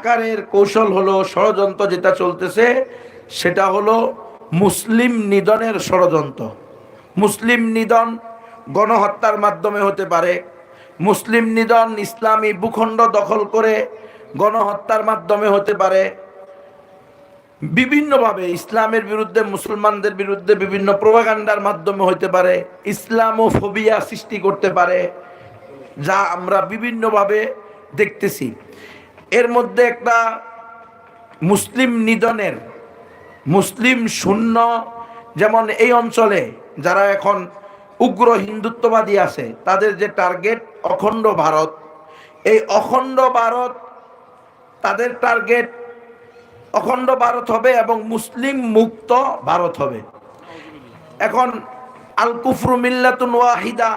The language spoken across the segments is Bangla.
আকারের কৌশল হলো ষড়যন্ত্র যেটা চলতেছে, সেটা হলো মুসলিম নিধনের ষড়যন্ত্র। মুসলিম নিধন গণহত্যার মাধ্যমে হতে পারে। মুসলিম নিধন ইসলামী ভূখণ্ড দখল করে গণহত্যার মাধ্যমে হতে পারে। বিভিন্নভাবে ইসলামের বিরুদ্ধে, মুসলমানদের বিরুদ্ধে বিভিন্ন প্রভাকাণ্ডার মাধ্যমে হতে পারে, ইসলামোফোবিয়া সৃষ্টি করতে পারে, যা আমরা বিভিন্নভাবে দেখতেছি। এর মধ্যে একটা মুসলিম নিধনের, মুসলিম শূন্য, যেমন এই অঞ্চলে যারা এখন উগ্র হিন্দুত্ববাদী আছে, তাদের যে টার্গেট অখণ্ড ভারত, এই অখণ্ড ভারত তাদের টার্গেট অখণ্ড ভারত হবে এবং মুসলিম মুক্ত ভারত হবে। এখন আল কুফরু মিল্লাতুন ওয়াহিদা,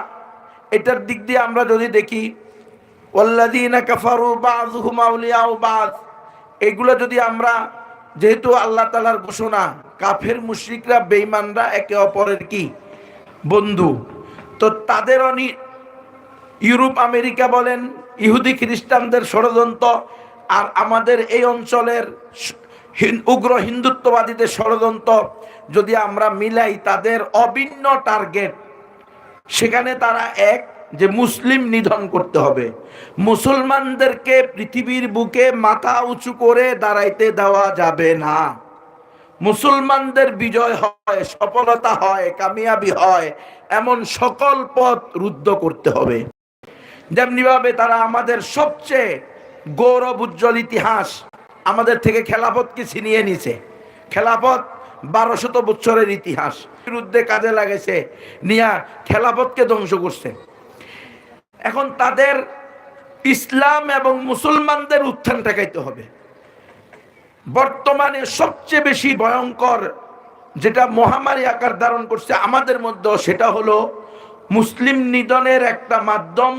এটার দিক দিয়ে আমরা যদি দেখি এগুলো যদি আমরা, যেহেতু আল্লাহ তাআলার ঘোষণা, কাফের মুশরিকরা, বেঈমানরা একে অপরের কি? বন্ধু। তো তাদের অনি, ইউরোপ, আমেরিকা বলেন, ইহুদি খ্রিস্টানদের ষড়যন্ত্র, আর আমাদের এই অঞ্চলের উগ্র হিন্দুত্ববাদীদের ষড়যন্ত্র, যদি আমরা মিলাই তাদের অভিন্ন টার্গেট, সেখানে তারা এক যে মুসলিম নিধন করতে হবে। মুসলমানদেরকে পৃথিবীর বুকে মাথা উঁচু করে দাঁড়াইতে দেওয়া যাবে না। মুসলমানদের বিজয় হয়, সফলতা হয়, কামিয়াবি হয়, এমন সকল পথ রুদ্ধ করতে হবে। যেমনিভাবে তারা আমাদের সবচেয়ে গৌরব, উজ্জ্বল ইতিহাস আমাদের থেকে খেলাফতকে ছিনিয়ে নিছে। খেলাফত বারোশত বছরের ইতিহাস। বিরুদ্ধে কাজে লাগেছে নিয়া খেলাফতকে ধ্বংস করছে। এখন তাদের ইসলাম এবং মুসলমানদের উত্থান ঠেকাইতে হবে। বর্তমানে সবচেয়ে বেশি ভয়ঙ্কর যেটা মহামারী আকার ধারণ করছে আমাদের মধ্যে সেটা হলো মুসলিম নিধনের একটা মাধ্যম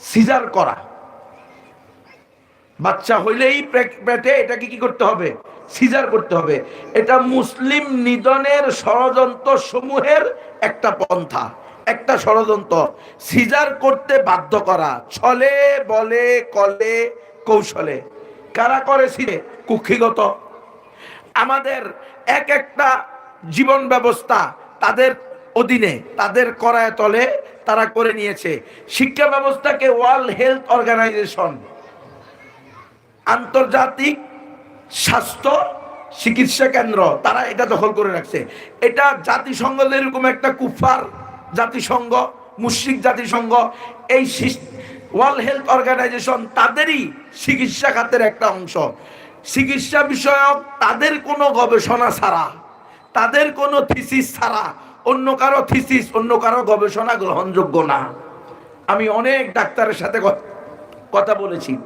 সিজার করা। বাচ্চা হইলেই পেটে এটাকে কি করতে হবে? সিজার করতে হবে। এটা মুসলিম নিধনের ষড়যন্ত্র সমূহের একটা পন্থা। একটা ষড়যন্ত্র। সিজার করতে বাধ্য করা। ছলে, বলে, কলে, কৌশলে। কারা করে সিরে কুক্ষিগত। আমাদের এক একটা জীবন ব্যবস্থা তাদের অধীনে, তাদের করায় তলে তারা করে নিয়েছে। শিক্ষা ব্যবস্থাকে ওয়ার্ল্ড হেলথ অর্গানাইজেশন, আন্তর্জাতিক স্বাস্থ্য চিকিৎসা কেন্দ্র, তারা এটা দখল করে রাখছে। এটা জাতিসংঘ এরকম একটা কুফার জাতিসংঘ, মুশ্রিক জাতিসংঘ, এই ওয়ার্ল্ড হেলথ অর্গানাইজেশন তাদেরই চিকিৎসা খাতের একটা অংশ। চিকিৎসা বিষয়ক তাদের কোনো গবেষণা ছাড়া, তাদের কোনো থিসিস ছাড়া, অন্য কারও থিসিস অন্য কারও গবেষণা গ্রহণযোগ্য না। আমি অনেক ডাক্তারের সাথে কথা- বলেছি।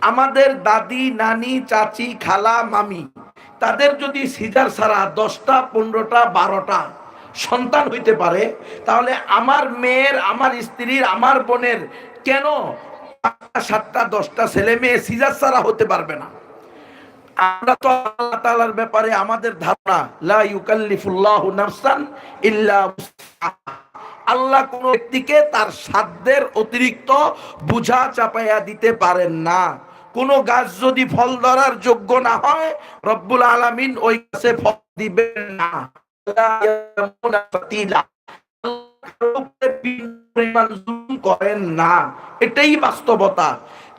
আমাদের দাদি, নানি, চাচি, খালা, মামি, তাদের যদি সিজার ছাড়া দশটা, পনেরোটা, বারোটা সন্তান হইতে পারে তাহলে আমার মেয়ের আমার স্ত্রীর আমার বোনের কেন পাঁচটা, সাতটা দশটা ছেলে মেয়ে সিজার ছাড়া হতে পারবে না? আমরা তো আল্লাহ তাআলার ব্যাপারে আমাদের ধারণা লা ইউকাল্লিফুল্লাহু নাফসান ইল্লা আল্লাহ কোন ব্যক্তিকে তার সাধ্যের অতিরিক্ত বুঝা চাপাইয়া দিতে পারেন না। কোন গাছ যদি ফল ধরার যোগ্য না হয় রব্বুল আলামিন ওই গাছে ফল দিবেন না। করেন না এটাই বাস্তবতা।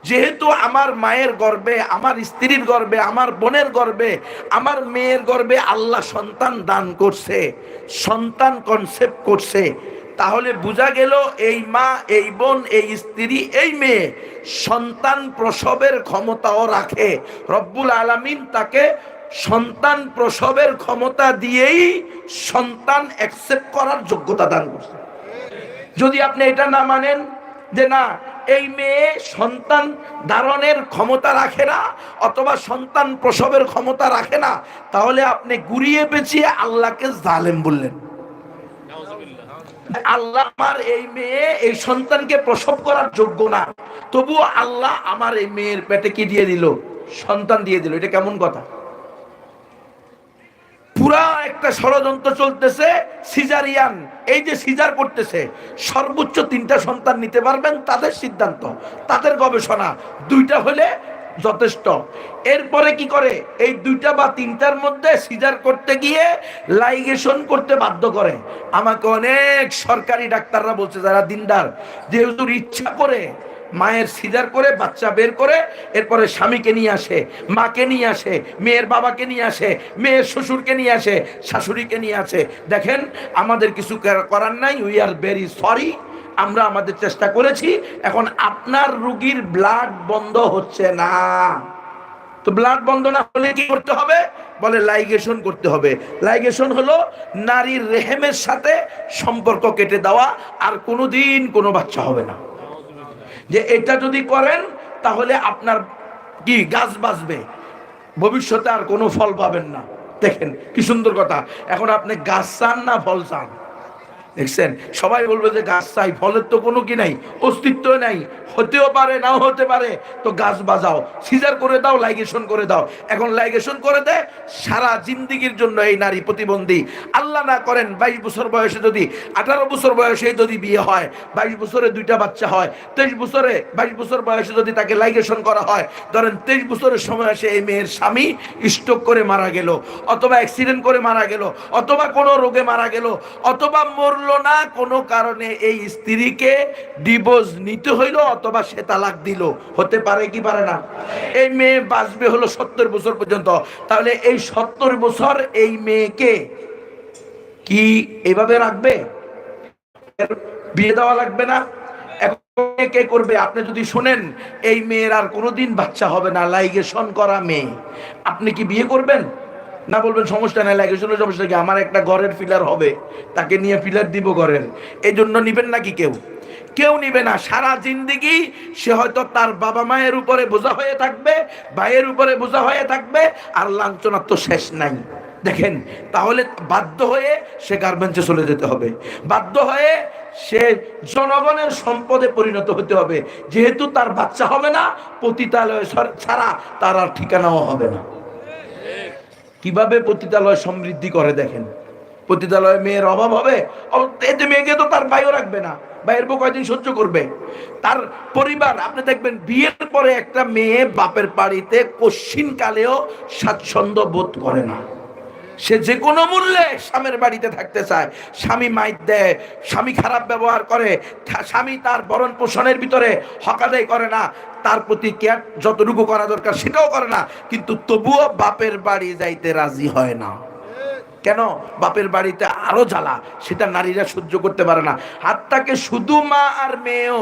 যেহেতু আমার মায়ের গর্বে, আমার স্ত্রীর গর্বে, আমার বোনের গর্বে, আমার মেয়ের গর্বে আল্লাহ সন্তান দান করছে, সন্তান কনসেপ্ট করছে, তাহলে বোঝা গেল এই মা, এই বোন, এই স্ত্রী, এই মেয়ে সন্তান প্রসবের ক্ষমতাও রাখে। রব্বুল আলামিন তাকে সন্তান প্রসবের ক্ষমতা দিয়েই সন্তান অ্যাকসেপ্ট করার যোগ্যতা দান করছে। যদি আপনি এটা না মানেন যে না, এই মেয়ে সন্তান ধারণের ক্ষমতা রাখে না অথবা সন্তান প্রসবের ক্ষমতা রাখে না, তাহলে আপনি ঘুরিয়ে পেঁচিয়ে আল্লাহকে জালেম বললেন। আল্লাহ আমার এই মেয়ে, এই সন্তানকে প্রসব করার যোগ্য না। তবুও আল্লাহ আমার এই মেয়ের পেটে কি দিয়ে দিল? সন্তান দিয়ে দিল। এটা কেমন কথা? পুরা একটা ষড়যন্ত্র চলতেছে সিজারিয়ান এই যে সিজার করতেছে, সর্বোচ্চ তিনটা সন্তান নিতে পারবেন, তাদের সিদ্ধান্ত, তাদের গবেষণা। দুইটা হলে যথেষ্ট। এরপরে কি করে? এই দুইটা বা তিনটার মধ্যে সিজার করতে গিয়ে লাইগেশন করতে বাধ্য করে। আমাকে অনেক সরকারি ডাক্তাররা বলছে, যারা দিনদার, যে হুজুর ইচ্ছা করে মায়ের সিজার করে, বাচ্চা বের করে, এরপরে স্বামীকে নিয়ে আসে, মাকে নিয়ে আসে, মেয়ের বাবাকে নিয়ে আসে, মেয়ের শ্বশুরকে নিয়ে আসে, শাশুড়িকে নিয়ে আসে। দেখেন, আমাদের কিছু করার নাই উই আর ভেরি সরি আমরা আমাদের চেষ্টা করেছি, এখন আপনার রুগীর ব্লাড বন্ধ হচ্ছে না। তো ব্লাড বন্ধ না হলে কি করতে হবে? বলে লাইগেশন করতে হবে। লাইগেশন হলো নারীর রেহেমের সাথে সম্পর্ক কেটে দেওয়া, আর কোনোদিন কোনো বাচ্চা হবে না। যে এটা যদি করেন, তাহলে আপনার কি গাছ বাঁচবে? ভবিষ্যতে আর কোনো ফল পাবেন না। দেখেন, কি সুন্দর কথা। এখন আপনি গাছ চান না, ফল চান? দেখছেন? সবাই বলবে যে গাছ চাই, ফলের তো কোনো কি নাই অস্তিত্ব নাই, হতেও পারে, নাও হতে পারে। তো গাছ বাজাও, সিজার করে দাও লাইগেশন করে দাও। এখন লাইগেশন করে দেয় সারা জিন্দিগির জন্য এই নারী প্রতিবন্ধী। আল্লাহ না করেন বাইশ বছর বয়সে যদি, আঠারো বছর বয়সে যদি বিয়ে হয়, বাইশ বছরে দুইটা বাচ্চা হয়, তেইশ বছরে, বাইশ বছর বয়সে যদি তাকে লাইগেশন করা হয়, ধরেন তেইশ বছরের সময় আসে এই মেয়ের স্বামী স্ট্রোক করে মারা গেল, অথবা অ্যাক্সিডেন্ট করে মারা গেল, অথবা কোনো রোগে মারা গেল, অথবা মরলো না, কোনো কারণে এই স্ত্রীকে ডিভোর্স নিতে হইল অথবা সে তালাক দিল। হতে পারে কি পারে না? এই মেয়ে বাঁচবে হলো সত্তর বছর পর্যন্ত। তাহলে এই সত্তর বছর এই মেয়েকে কি এভাবে রাখবে? বিয়ে দেওয়া লাগবে না? কে করবে? আপনি যদি শোনেন, এই মেয়ের আর কোনোদিন বাচ্চা হবে না লাইগেশন করা মেয়ে। আপনি কি বিয়ে করবেন? না বলবেন সমস্যা নাই লাইগেশনের সমস্যা কি? আমার একটা ঘরের ফিলার হবে, তাকে নিয়ে ফিলার দিব ঘরের। এই জন্য নিবেন নাকি কেউ? কেউ নিবে না। সারা জিন্দিগি সে হয়তো তার বাবা মায়ের উপরে বোঝা হয়ে থাকবে, ভাইয়ের উপরে বোঝা হয়ে থাকবে, আর লাঞ্ছনার তো শেষ নাই। দেখেন, তাহলে বাধ্য হয়ে সে গার্মেন্টসে চলে যেতে হবে। বাধ্য হয়ে সে জনগণের সম্পদে পরিণত হতে হবে। যেহেতু তার বাচ্চা হবে না, পতিতালয় ছাড়া তার আর ঠিকানাও হবে না। কীভাবে পতিতালয় সমৃদ্ধি করে দেখেন? পতিতালয়ে মেয়ের অভাব হবে? এতে মেয়েকে তো তার ভাইও রাখবে না। ভাইয়ের বউ কয়দিন সহ্য করবে? তার পরিবার, আপনি দেখবেন বিয়ের পরে একটা মেয়ে বাপের বাড়িতে কশ্চিন কালেও স্বাচ্ছন্দ্য বোধ করে না। সে যে কোনো মূল্যে স্বামীর বাড়িতে থাকতে চায়। স্বামী মাইত দেয়, স্বামী খারাপ ব্যবহার করে, স্বামী তার বরণ পোষণের ভিতরে হকাদাই করে না, তার প্রতি কেয়ার যতটুকু করা দরকার সেটাও করে না, কিন্তু তবুও বাপের বাড়ি যাইতে রাজি হয় না। কেন? বাপের বাড়িতে আরও জ্বালা, সেটা নারীরা সহ্য করতে পারে না। হাতটাকে শুধু মা আর মেয়েও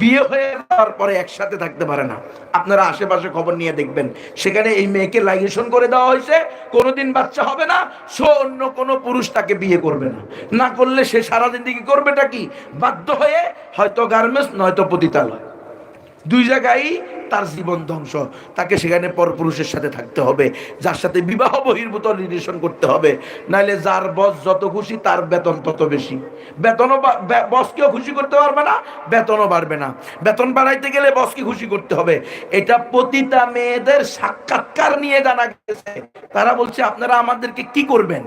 বিয়ে হয়ে যাওয়ার পরে একসাথে থাকতে পারে না। আপনারা আশেপাশে খবর নিয়ে দেখবেন, সেখানে এই মেয়েকে লাইগেশন করে দেওয়া হয়েছে, কোনোদিন বাচ্চা হবে না, সো অন্য কোনো পুরুষ তাকে বিয়ে করবে না। না করলে সে সারা জিন্দিগি করবেটা কি? বাধ্য হয়ে হয়তো গার্মেন্টস, নয়তো পতিতালয়। দুই জায়গায় তার জীবন ধ্বংস। তাকে সেখানে পরপুরুষের সাথে থাকতে হবে, যার সাথে বিবাহ বহির্ভূত রিলেশন করতে হবে। নাহলে যার বস যত খুশি, তার বেতন তত বেশি। বেতনও বসকেও খুশি করতে পারবে না, বেতনও বাড়বে না। বেতন বাড়াইতে গেলে বসকে খুশি করতে হবে। এটা প্রতিটা মেয়েদের সাক্ষাৎকার নিয়ে জানা গেছে। তারা বলছে, আপনারা আমাদেরকে কি করবেন?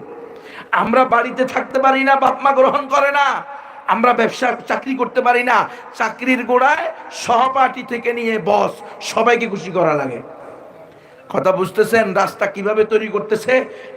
আমরা বাড়িতে থাকতে পারি না, বাপ মা গ্রহণ করে না। আমরা ব্যবসা চাকরি করতে পারি না। চাকরির গোড়ায় সহপাঠী থেকে নিয়ে বস, সবাইকে খুশি করা লাগে। কথা বুঝতেছেন? রাস্তা কীভাবে তৈরি করতেছে?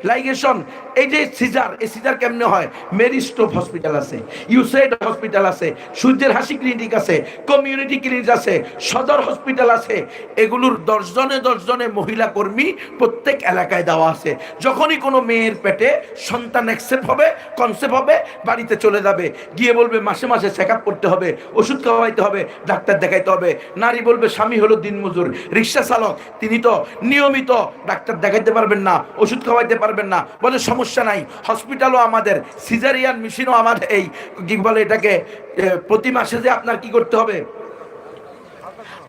লাইগেশন এই যে সিজার, এই সিজার কেমনে হয়? মেরি স্টোভ হসপিটাল আছে ইউসাইড হসপিটাল আছে, সূর্যের হাসি ক্লিনিক আছে কমিউনিটি ক্লিনিক আছে, সদর হসপিটাল আছে। এগুলোর দশজনে দশজনে মহিলা কর্মী প্রত্যেক এলাকায় দেওয়া আছে। যখনই কোনো মেয়ের পেটে সন্তান অ্যাকসেপ্ট হবে কনসেপ্ট হবে, বাড়িতে চলে যাবে। গিয়ে বলবে মাসে মাসে চেক করতে হবে, ওষুধ খাওয়াইতে হবে, ডাক্তার দেখাইতে হবে। নারী বলবে, স্বামী হলো দিনমজুর। রিক্সা চালক, তিনি তো নিয়মিত ডাক্তার দেখাইতে পারবেন না, ওষুধ খাওয়াইতে পারবেন না। বলে সমস্যা নাই। হসপিটালও আমাদের সিজারিয়ান মেশিনও আমাদের এই কি বলে এটাকে প্রতি মাসে যে আপনার কি করতে হবে?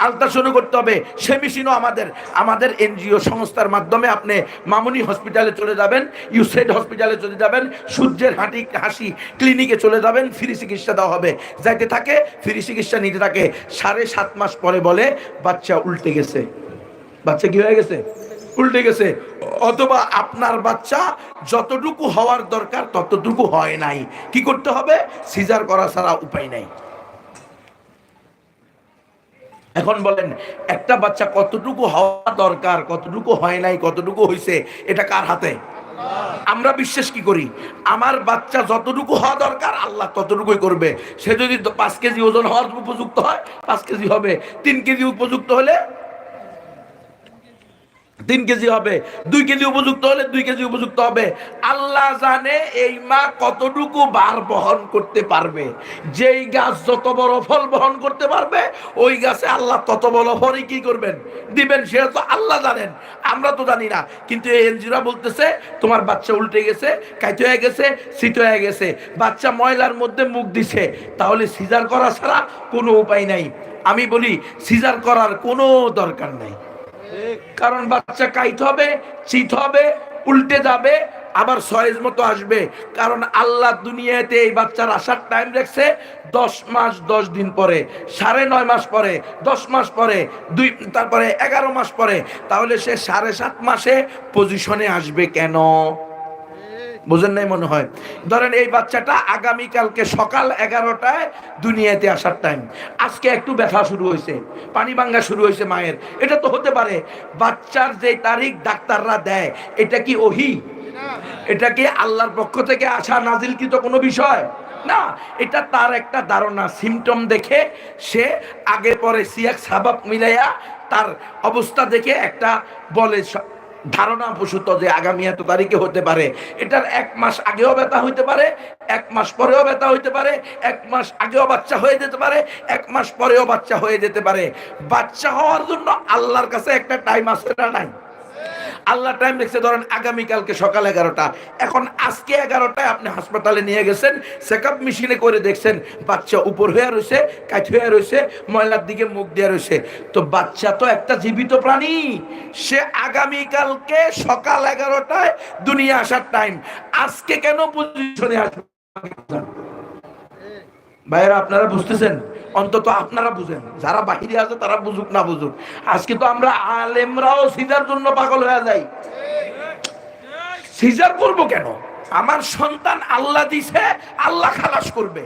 আলট্রাসাউন্ড করতে হবে। সে মেশিনও আমাদের আমাদের এনজিও সংস্থার মাধ্যমে আপনি মামুনি হসপিটালে চলে যাবেন ইউসাইড হসপিটালে চলে যাবেন, সূর্যের হাঁটি, হাসি ক্লিনিকে চলে যাবেন ফ্রি চিকিৎসা দেওয়া হবে। যাইতে থাকে ফ্রি চিকিৎসা নিতে থাকে। সাড়ে সাত মাস পরে বলে বাচ্চা উল্টে গেছে। বাচ্চা কি হয়ে গেছে? উল্টে গেছে। অথবা আপনার বাচ্চা যতটুকু হওয়ার দরকার ততটুকু হয় নাই। কি করতে হবে? সিজার করা ছাড়া উপায় নাই। এখন বলেন, একটা বাচ্চা কতটুকু হওয়া দরকার, কতটুকু হয় নাই, কতটুকু হয়েছে এটা কার হাতে? আমরা বিশ্বাস কি করি? আমার বাচ্চা যতটুকু হওয়া দরকার, আল্লাহ ততটুকুই করবে। সে যদি পাঁচ কেজি ওজন হওয়ার উপযুক্ত হয়, পাঁচ কেজি হবে। তিন কেজি উপযুক্ত হলে তিন কেজি হবে, দুই কেজি উপযুক্ত হলে দুই কেজি উপযুক্ত হবে। আল্লাহ জানে এই মা কতটুকু বার বহন করতে পারবে। যেই গাছ যত বড় ফল বহন করতে পারবে, ওই গাছে আল্লাহ তত বড় ফলই কি করবেন? দিবেন, সেটা তো আল্লাহ জানেন। আমরা তো জানি না। কিন্তু এই এনজিরা বলতেছে, তোমার বাচ্চা উল্টে গেছে, কাইতে হয়ে গেছে শীত হয়ে গেছে। বাচ্চা ময়লার মধ্যে মুখ দিছে। তাহলে সিজার করা ছাড়া কোনো উপায় নাই। আমি বলি, সিজার করার কোনো দরকার নাই। কারণ বাচ্চা কাইতে হবে, চিত হবে, উল্টে যাবে, আবার সয়েজ মতো আসবে। কারণ আল্লাহ দুনিয়াতে এই বাচ্চার আসার টাইম দেখছে, দশ মাস দশ দিন পরে, সাড়ে নয় মাস পরে, দশ মাস পরে, দুই, তারপরে এগারো মাস পরে, তাহলে সে সাড়ে সাত মাসে পজিশনে আসবে কেন? বুঝেন নাই মনে হয়। ধরেন এই বাচ্চাটা আগামীকালকে সকাল এগারোটায় দুনিয়াতে আসার টাইম আজকে একটু ব্যথা শুরু হয়েছে, পানি ভাঙ্গা শুরু হয়েছে মায়ের। এটা তো হতে পারে, বাচ্চার যে তারিখ ডাক্তাররা দেয়, এটা কি ওহি? এটা কি আল্লাহর পক্ষ থেকে আসা নাজিলকৃত কোনো বিষয়? না, এটা তার একটা ধারণা সিমটম দেখে সে আগে পরে সিয়াক সাবাব মিলাইয়া তার অবস্থা দেখে একটা বলে ধারণা প্রসূত যে আগামী এত তারিখে হতে পারে। এটার এক মাস আগেও ব্যথা হইতে পারে, এক মাস পরেও ব্যথা হইতে পারে, এক মাস আগেও বাচ্চা হয়ে যেতে পারে, এক মাস পরেও বাচ্চা হয়ে যেতে পারে। বাচ্চা হওয়ার জন্য আল্লাহর কাছে একটা টাইম আছে না নাই? আল্লাহ টাইম দেখছে, ধরেন আগামীকালকে সকাল এগারোটা। এখন আজকে এগারোটায় আপনি হাসপাতালে নিয়ে গেছেন চেক আপ মেশিনে করে দেখছেন, বাচ্চা উপর হয়ে রয়েছে কাঠ হয়ে রয়েছে, ময়লার দিকে মুখ দিয়ে রয়েছে। তো বাচ্চা তো একটা জীবিত প্রাণী, সে আগামীকালকে সকাল এগারোটায় দুনিয়া আসার টাইম আজকে কেন পজিশনে আসবে? ভাইয়েরা, আপনারা বুঝতেছেন? অন্তত আপনারা বুঝেন। যারা বাহিরে আছে, তারা বুঝুক না বুঝুক। আজকে তো আমরা আলেমরাও সিজার জন্য পাগল হয়ে যাই। সিজার করব কেন? আমার সন্তান আল্লাহ দিছে, আল্লাহ খালাস করবে।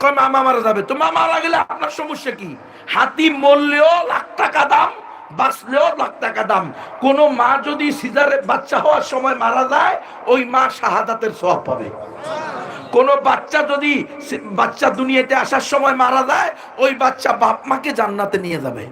কয়, মামা মারা যাবে? তো মামা মারা গেলে আপনার সমস্যা কি? হাতি মরলেও লাখ টাকা দাম, বাঁচলেও লাখ টাকা দাম। কোন মা যদি সিজারে বাচ্চা হওয়ার সময় মারা যায়, ওই মা শাহাদাতের সব পাবে। কোন বাচ্চা যদি বাচ্চা দুনিয়াতে আসার সময় মারা যায়, ওই বাচ্চা বাপ মাকে জান্নাতে নিয়ে যাবে।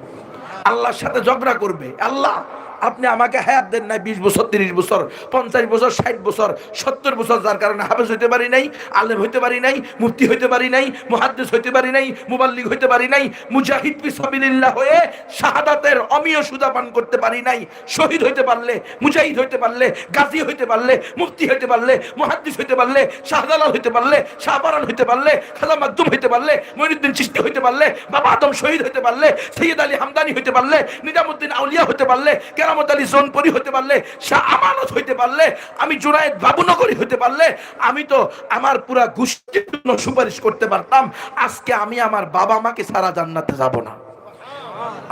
আল্লাহর সাথে ঝগড়া করবে। আল্লাহ আপনি আমাকে হায়াত দেন নাই বিশ বছর তিরিশ বছর পঞ্চাশ বছর ষাট বছর সত্তর বছর যার কারণে হাফেজ হইতে পারি নাই আলেম হইতে পারি নাই মুফতি হইতে পারি নাই মুহাদ্দিস হইতে পারি নাই মুবাল্লিগ হইতে পারি নাই মুজাহিদ ফিসাবিলিল্লাহ হয়ে শাহাদাতের অমীয় সুদা পান করতে পারি নাই শহীদ হইতে পারলে মুজাহিদ হইতে পারলে গাজী হইতে পারলে মুফতি হইতে পারলে মুহাদ্দিস হইতে পারলে শাহজালাল হইতে পারলে শাহবারান হইতে পারলে খাজা মাকদুম হইতে পারলে মঈনুদ্দিন চিশতি হইতে পারলে বাবা আদম শহীদ হইতে পারলে সৈয়দ আলী হামদানি হইতে পারলে নিজামুদ্দিন আউলিয়া হইতে পারলে কেরামত আলী জোনপুরি হইতে পারলে শাহ আমানত হইতে পারলে আমি জুনায়েদ বাবুনগরী হইতে পারলে আমি তো আমার পুরা গোষ্ঠীর জন্য সুপারিশ করতে পারতাম। আজকে আমি আমার বাবা মাকে সারা জান্নাতে যাব না।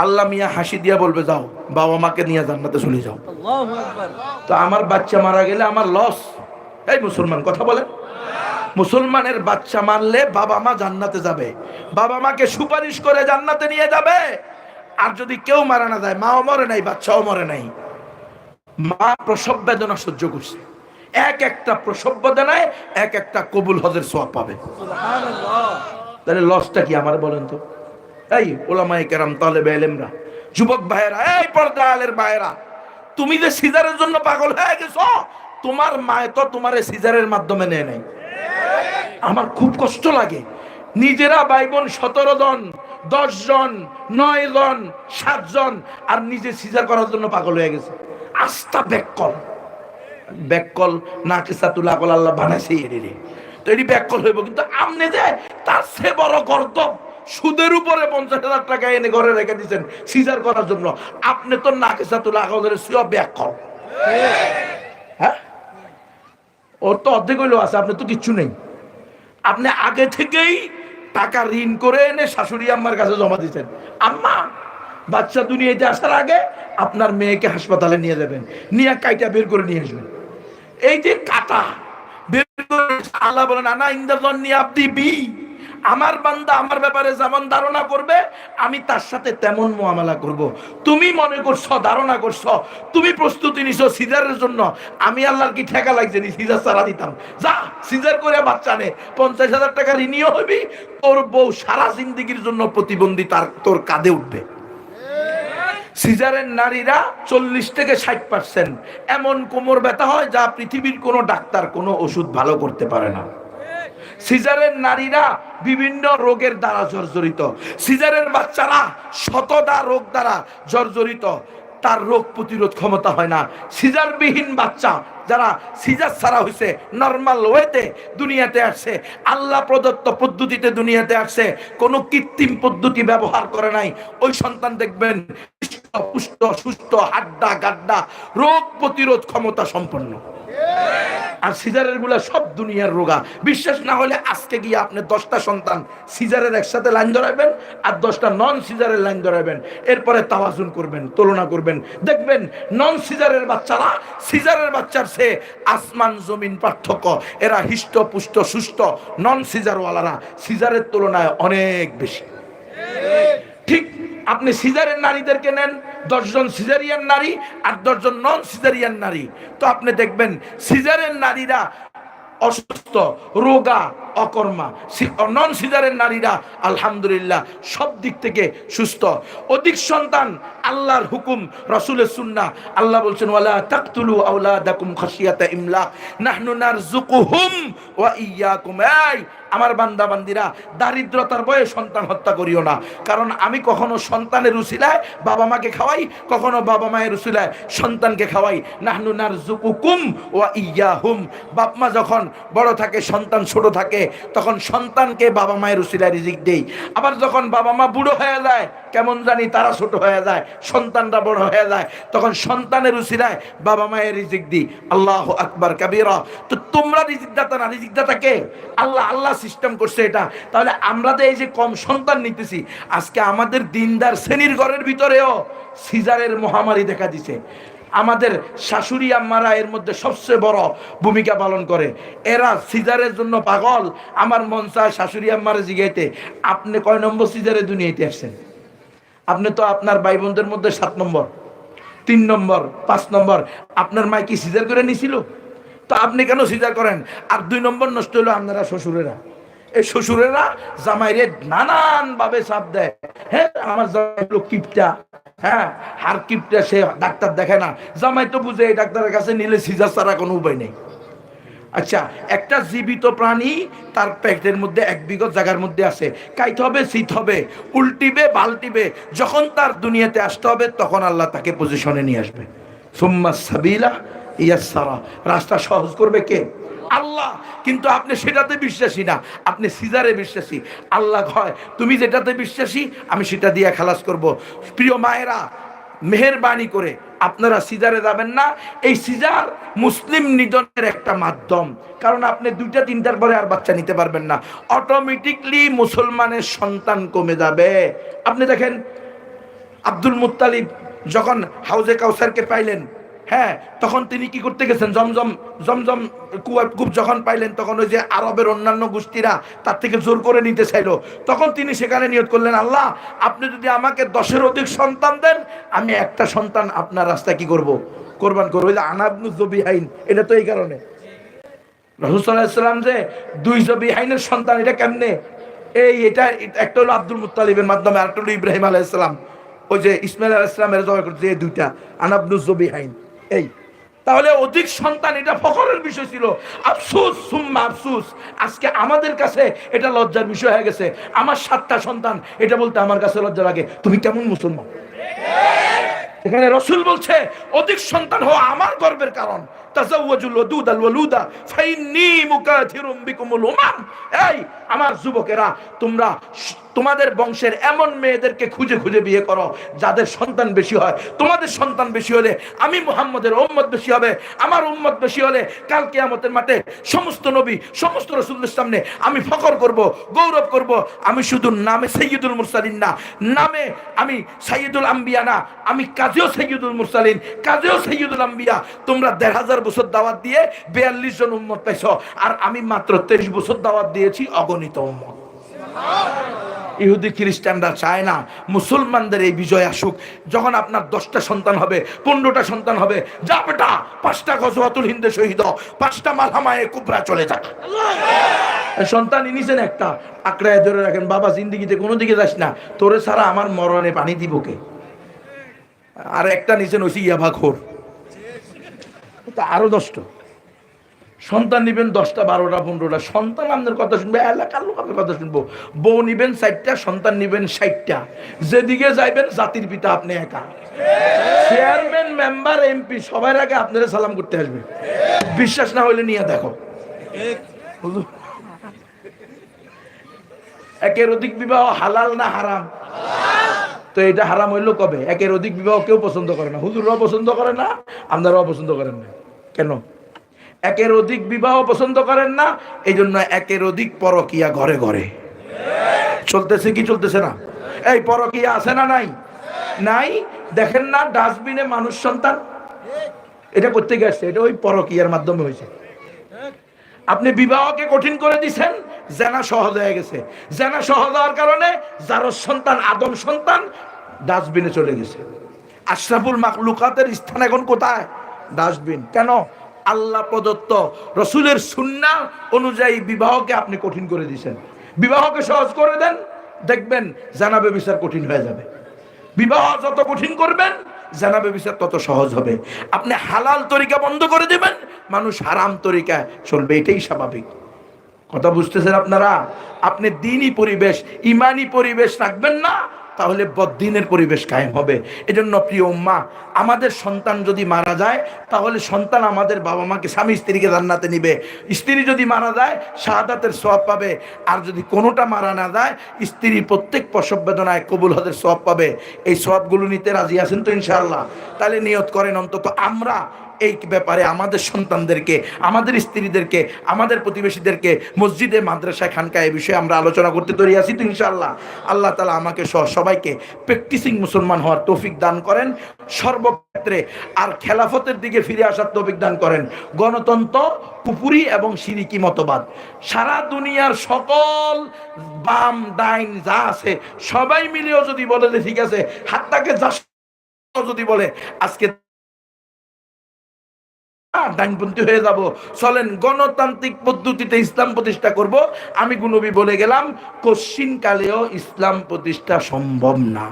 আল্লাহ মিয়া হাসি দিয়া বলবে যাও বাবা মাকে নিয়ে জান্নাতে চলে যাও। তো আমার বাচ্চা মারা গেলে আমার লস। এই মুসলমান কথা বলেন। মুসলমানের বাচ্চা মারলে বাবা মা জান্নাতে যাবে। বাবা মাকে সুপারিশ করে জান্নাতে নিয়ে যাবে। আর যদি কেউ মারা না যায় মাও মরে নাই বাচ্চাও মরে নাই। মা প্রসব বেদনা সহ্য করছে। এক একটা প্রসব বেদনায় এক একটা কবুল হজের সোয়াব পাবে। তাহলে লসটা কি আমার বলেন তো? এই ওলামাই কেরাম তালে বেলেমরা যুবক ভাইয়েরা এই পর্দা আলের ভাইয়েরা তুমি যে সিজারের জন্য পাগল হয়ে গেছো তোমার মায় তো তোমার এই সিজারের মাধ্যমে নেয় নাই। আমার খুব কষ্ট লাগে। নিজেরা ভাই বোন সতেরো জন দশ জন নয় জন সাত জন আর নিজে সিজার করার জন্য পাগল হয়ে গেছে। আস্থা ব্যাককল ব্যাককল না কিসাতুল আকল আল্লাহ বানাইছে এরে তো এটি ব্যাককল হইব, কিন্তু আমনে যে তার সে বড় গর্দব সুদের উপরে পঞ্চাশ হাজার টাকা এনে ঘরে রেখে দিচ্ছেন সিজার করার জন্য। আপনি তো না কিসাতুল আকলের সিও ব্যাককল হ্যাঁ? ওর তো অর্ধেক হইলেও আছে, আপনি তো কিচ্ছু নেই। আপনি আগে থেকেই টাকা ঋণ করে এনে শাশুড়ি আম্মার কাছে জমা দিচ্ছেন আম্মা, বাচ্চা দুনিয়াতে আসার আগে আপনার মেয়েকে হাসপাতালে নিয়ে যাবেন, নিয়ে কাইটা বের করে নিয়ে আসবেন। এই যে কাটা, বের করে আল্লাহ বলেন, আনা ইন্দাজন নিয়ে আপনি বি আমার বান্দা আমার ব্যাপারে যেমন ধারণা করবে, আমি তার সাথে তেমন মোয়ামেলা করব। তুমি মনে করছ, ধারণা করছ, তুমি প্রস্তুতি নিছো সিজারের জন্য, আমি আল্লাহর কি ঠেকা লাগছে নি সিজার সারা দিতাম? যা, সিজার করে বাচ্চা নে, পঞ্চাশ হাজার টাকা ঋণীয় হবি, তোর বউ সারা জিন্দিগির জন্য প্রতিবন্ধী তার, তোর কাঁধে উঠবে। সিজারের নারীরা চল্লিশ থেকে ষাট পার্সেন্ট এমন কোমর ব্যথা হয় যা পৃথিবীর কোনো ডাক্তার কোনো ওষুধ ভালো করতে পারে না। সিজারের নারীরা বিভিন্ন রোগের দ্বারা জর্জরিত। সিজারের বাচ্চারা শতদা রোগ দ্বারা জর্জরিত। তার রোগ প্রতিরোধ ক্ষমতা হয় না। সিজারবিহীন বাচ্চা যারা সিজার ছাড়া হয়েছে নর্মাল ওয়েতে দুনিয়াতে আসছে, আল্লাহ প্রদত্ত পদ্ধতিতে দুনিয়াতে আসছে, কোনো কৃত্রিম পদ্ধতি ব্যবহার করে নাই। ওই সন্তান দেখবেন পুষ্ট, সুস্থ, হাড্ডা, গাড্ডা, রোগ প্রতিরোধ ক্ষমতা সম্পন্ন। আর সিজারেরগুলা সব দুনিয়ার রোগা। বিশ্বাস না হলে আজকে গিয়ে আপনি দশটা সন্তান সিজারের একসাথে লাইন ধরাবেন আর দশটা নন সিজারের লাইন ধরাবেন এরপরে তাওয়াজুন করবেন, তুলনা করবেন। দেখবেন নন সিজারের বাচ্চারা সিজারের বাচ্চার সে আসমান জমিন পার্থক্য। এরা হিষ্ট, পুষ্ট, সুস্থ, নন সিজারওয়ালারা সিজারের তুলনায় অনেক বেশি। ঠিক আপনি সিজারের নারীদেরকে নেন, দশজন সিজারিয়ান নারী আর দশজন নন সিজারিয়ান নারী। তো আপনি দেখবেন সিজারের নারীরা অসুস্থ, রোগা, অকর্মা। নন সিজারের নারীরা আলহামদুলিল্লাহ সব দিক থেকে সুস্থ। অধিক সন্তান আল্লাহর হুকুম, রসুলের সুন্না আল্লাহ বলছেন, ওয়ালা তাকতুলু আওলাদাকুম খাশিয়াতা ইমলা। নাহনু নারযুকুহুম ওয়া ইয়াকুম। এই, আমার বান্দা বান্দিরা দারিদ্রতার বয়ে সন্তান হত্যা করিও না। কারণ আমি কখনো সন্তানের উসিলায় বাবা মাকে খাওয়াই, কখনো বাবা মায়ের উসিলায় সন্তানকে খাওয়াই। নাহনু নারযুকুকুম ওয়া ইয়াহুম। বাপ মা যখন বড় থাকে, সন্তান ছোট থাকে, তখন সন্তানকে বাবা মায়ের উসিলায় রিজিক দেই। আবার যখন বাবা মা বুড়ো হয়ে যায়, কেমন জানি তারা ছোট হয়ে যায় সন্তানরা বড় হয়ে যায়, তখন সন্তানের উসিলায় বাবা মায়ের রিজিক দিই। আল্লাহ আকবার, কাবিরা। তো তোমরা রিজিক দাতা না, রিজিক দাতা কে? আল্লাহ আল্লাহ সিস্টেম করছে এটা। তাহলে আমরা তো এই যে কম সন্তান নিতেছি, আজকে আমাদের দিনদার শ্রেণির ঘরের ভিতরেও সিজারের মহামারী দেখা দিছে। আমাদের শাশুড়ি আম্মারা এর মধ্যে সবচেয়ে বড় ভূমিকা পালন করে। এরা সিজারের জন্য পাগল। আমার মন চায় শাশুড়ি আম্মারা জিগাইতে। আপনি কয় নম্বর সিজারে দুনিয়াতে আসছেন? আপনি তো আপনার ভাই বোনদের মধ্যে সাত নম্বর, তিন নম্বর, পাঁচ নম্বর, আপনার মায় কি সিজার করে নিছিল? তো আপনি কেন সিজার করেন? আর দুই নম্বর নষ্ট হলো আপনারা শ্বশুরেরা। এই শ্বশুরেরা জামাইরে নানান ভাবে চাপ দেয়। হ্যাঁ আমার জামাই হলো কিপটা। হ্যাঁ হার কিপটা, সে ডাক্তার দেখে না। জামাই তো বুঝে এই ডাক্তারের কাছে নিলে সিজার ছাড়া কোনো উপায় নেই। আচ্ছা একটা জীবিত প্রাণী তার পেটের মধ্যে এক বিগত জায়গার মধ্যে আছে। কাইতে হবে শীত হবে, উল্টিবে, বালটিবে, যখন তার দুনিয়াতে আসতে হবে, তখন আল্লাহ তাকে পজিশনে নিয়ে আসবে। সুম্মা সাবিলা ইয়াসারা। রাস্তা সহজ করবে কে? আল্লাহ। কিন্তু আপনি সেটাতে বিশ্বাসী না। আপনি সিজারে বিশ্বাসী। আল্লাহ হয়, তুমি যেটাতে বিশ্বাসী, আমি সেটা দিয়ে খালাস করব। প্রিয় মায়েরা, মেহরবানি করে আপনারা সিজারে যাবেন না। এই সিজার মুসলিম নিধনের একটা মাধ্যম। কারণ আপনি দুইটা, তিনটার পরে আর বাচ্চা নিতে পারবেন না। অটোমেটিকলি মুসলমানের সন্তান কমে যাবে। আপনি দেখেন, আব্দুল মুতালিব যখন হাউজে কাউসারকে পাইলেন হ্যাঁ তখন তিনি কি করতে গেছেন? জমজম জমজম কুয়া কূপ যখন পাইলেন, তখন ওই যে আরবের অন্যান্য গোষ্ঠীরা তার থেকে জোর করে নিতে চাইলো। তখন তিনি সেখানে নিয়ত করলেন, আল্লাহ, আপনি যদি আমাকে দশের অধিক সন্তান দেন, আমি একটা সন্তান আপনার রাস্তায় কি করব? কোরবান করব। যে আনাবনু জবিহাইন, এটা তো এই কারণে। রসুসাল্লাম যে দুই জবি জবিহাইনের সন্তান, এটা কেমনে? এই, এটা, একটা হলো আব্দুল মুতালিবের মাধ্যমে আরেকটা হলো ইব্রাহিম আলাইসালাম ওই যে ইসমাইল আলাইসালামের জবাই এই দুইটা আনাবনু জবিহাইন। এই, তাহলে অধিক সন্তান এটা ফখরের বিষয় ছিল। আফসুস, সুম্মা আফসুস। আজকে আমাদের কাছে এটা লজ্জার বিষয় হয়ে গেছে। আমার সাতটা সন্তান, এটা বলতে আমার কাছে লজ্জা লাগে তুমি কেমন মুসলমান? এখানে রসুল বলছে, অধিক সন্তান হওয়া আমার গর্বের কারণ। তাজাওয়াজুল ওয়াদুদ আল ওয়ালুদা ফাইন্নী মুকাথিরুম বিকুমুল উমাম। এই আমার যুবকেরা, তোমরা তোমাদের বংশের এমন মেয়েদেরকে খুঁজে খুঁজে বিয়ে করো, যাদের সন্তান বেশি হয়। তোমাদের সন্তান বেশি হলে আমি মুহাম্মদের উম্মত বেশি হবে। আমার উম্মত বেশি হলে কাল কিয়ামতের মাঠে সমস্ত নবী, সমস্ত রসুলের সামনে আমি ফখর করব, গৌরব করব। আমি শুধু নামে সৈয়দুল মুরসালিন না, নামে আমি সাইয়দুল আম্বিয়া না, আমি কাজেও সৈয়দুল মুরসালিন, কাজেও সৈয়দুল আম্বিয়া। তোমরা দেড় হাজার বছর দাওয়াত দিয়ে বিয়াল্লিশ জন উম্মত পাইছ। আর আমি মাত্র তেইশ বছর দাওয়াত দিয়েছি অগণিত উম্মত। ইহুদি খ্রিস্টানরা চায় না মুসলমানদের এই বিজয় আসুক। যখন আপনার দশটা সন্তান হবে পনেরোটা সন্তান হবে যা বেটা পাঁচটা গজওয়াতুল হিন্দে শহীদ পাঁচটা মালামায়ে কুবরা চলে যাক সন্তান নিছেন একটা আঁকড়ায় ধরে রাখেন বাবা জিন্দিগিতে কোনো দিকে যাস না তোরে ছাড়া আমার মরণে পানি দিব কে? আর একটা নিছেন ওই ইয়াবা খোর। তা আরও দশটা। সন্তান নিবেন দশটা, বারোটা, পনেরোটা। সন্তান আপনার কথা শুনবে, এলাকার লোক আপনার কথা শুনব। বউ নিবেন ষাটটা সন্তান নিবেন ষাটটা। যেদিকে যাইবেন, জাতির পিতা আপনি একা। চেয়ারম্যান মেম্বার এমপি সবার আগে আপনারা সালাম করতে আসবে। বিশ্বাস না হইলে নিয়ে দেখো। একের অধিক বিবাহ হালাল না হারাম? তো এটা হারাম হইল কবে? একের অধিক বিবাহ কেউ পছন্দ করে না। হুজুররাও পছন্দ করে না আপনারাও পছন্দ করেন না। কেন? একের অধিক বিবাহ পছন্দ করেন না এই জন্য একের অধিক পরকিয়া ঘরে ঘরে। চলতেছে কি চলতেছে না? এই পরকিয়া আছে না নাই? নাই? দেখেন না, ডাস্টবিনে মানুষ সন্তান? এটা করতে গেছে এটা ওই পরকিয়ার মাধ্যমে হয়েছে। আপনি বিবাহকে কঠিন করে দিছেন, জেনা সহজ হয়ে গেছে। জেনা সহজ হওয়ার কারণে যার সন্তান, আদম সন্তান, ডাস্টবিনে চলে গেছে। আশরাফুল মাকলুকাতের স্থান এখন কোথায়? ডাস্টবিন। কেন? আল্লাহ প্রদত্ত রসুলের সুন্না অনুযায়ী বিবাহকে আপনি কঠিন করে দিয়েছেন। বিবাহকে সহজ করে দেন, দেখবেন জানাবে বিচার কঠিন হয়ে যাবে। বিবাহ যত কঠিন করবেন, জানাবে বিচার তত সহজ হবে। আপনি হালাল তরিকা বন্ধ করে দেবেন, মানুষ হারাম তরিকা চলবে, এটাই স্বাভাবিক। কথা বুঝতেছেন আপনারা? আপনি দিনই পরিবেশ ইমানি পরিবেশ রাখবেন না তাহলে বদ্দিনের পরিবেশ কায়েম হবে। এজন্য প্রিয় উম্মা, আমাদের সন্তান যদি মারা যায়, তাহলে সন্তান আমাদের বাবা মাকে স্বামী স্ত্রীকে জান্নাতে নিবে। স্ত্রী যদি মারা যায়, শাহাদাতের সব পাবে। আর যদি কোনোটা মারা না যায়, স্ত্রী প্রত্যেক প্রসব বেদনায় কবুল হদের সব পাবে। এই সবগুলো নিতে রাজি আছেন তো ইনশাআল্লাহ। তাহলে নিয়ত করেন অন্তত আমরা এই ব্যাপারে আমাদের সন্তানদেরকে, আমাদের স্ত্রীদেরকে, আমাদের প্রতিবেশীদেরকে মসজিদে, মাদ্রাসায় খানকা এই বিষয়ে আমরা আলোচনা করতে তৈরি আছি তো ইনশাআল্লাহ। আল্লাহ তালা আমাকে সহ সবাইকে প্র্যাকটিসিং মুসলমান হওয়ার তৌফিক দান করেন। সর্বক্ষেত্রে আর খেলাফতের দিকে ফিরে আসার তৌফিক দান করেন। গণতন্ত্র পুপুরি এবং সিরিকি মতবাদ। সারা দুনিয়ার সকল বাম, ডাইন যা আছে, সবাই মিলেও যদি বলে যে ঠিক আছে হাতটাকে যা যদি বলে, আজকে আহ, ডানপন্থী হয়ে যাব। চলেন গণতান্ত্রিক পদ্ধতিতে ইসলাম প্রতিষ্ঠা করব। আমি গুনবি বলে গেলাম কশ্চিন কালেও ইসলাম প্রতিষ্ঠা সম্ভব না।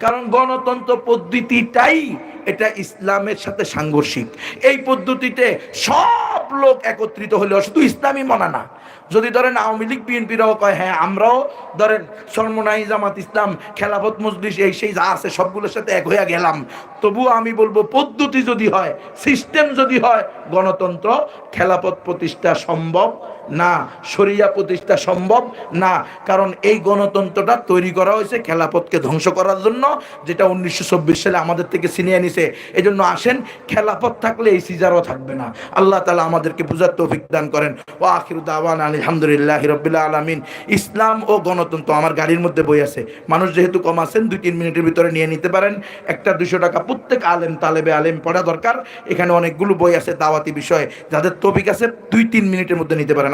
কারণ গণতন্ত্র পদ্ধতিটাই এটা ইসলামের সাথে সাংঘর্ষিক। এই পদ্ধতিতে সব লোক একত্রিত হলেও শুধু ইসলামই মনা না। যদি ধরেন আওয়ামী লীগ বিএনপিরাও কয় হ্যাঁ আমরাও ধরেন সর্বনাই জামাত ইসলাম, খেলাফত মজলিস, এই সেই যা আছে সবগুলোর সাথে এক হয়ে গেলাম। তবু আমি বলব, পদ্ধতি যদি হয় সিস্টেম যদি হয়, গণতন্ত্র খেলাপথ প্রতিষ্ঠা সম্ভব। না, শরিয়া প্রতিষ্ঠা সম্ভব, না, কারণ এই গণতন্ত্রটা তৈরি করা হয়েছে খেলাপথকে ধ্বংস করার জন্য, যেটা উনিশশো চব্বিশ সালে আমাদের থেকে ছিনিয়ে নিছে। এই জন্য আসেন, খেলাপথ থাকলে এই সিজারও থাকবে না। আল্লাহ তালা আমাদেরকে বুঝার তৌফিক দান করেন। ও আখির দাওয়ান আলহামদুলিল্লাহ রবিল্লা আলমিন। ইসলাম ও গণতন্ত্র আমার গাড়ির মধ্যে বই আছে। মানুষ যেহেতু কম আছেন, দুই তিন মিনিটের ভিতরে নিয়ে নিতে পারেন। একটা দুশো টাকা প্রত্যেক আলেম তালেবে আলেম পড়া দরকার। এখানে অনেকগুলো বই আছে দাওয়াতি বিষয়ে। যাদের তৌফিক আছে, দুই তিন মিনিটের মধ্যে নিতে পারেন।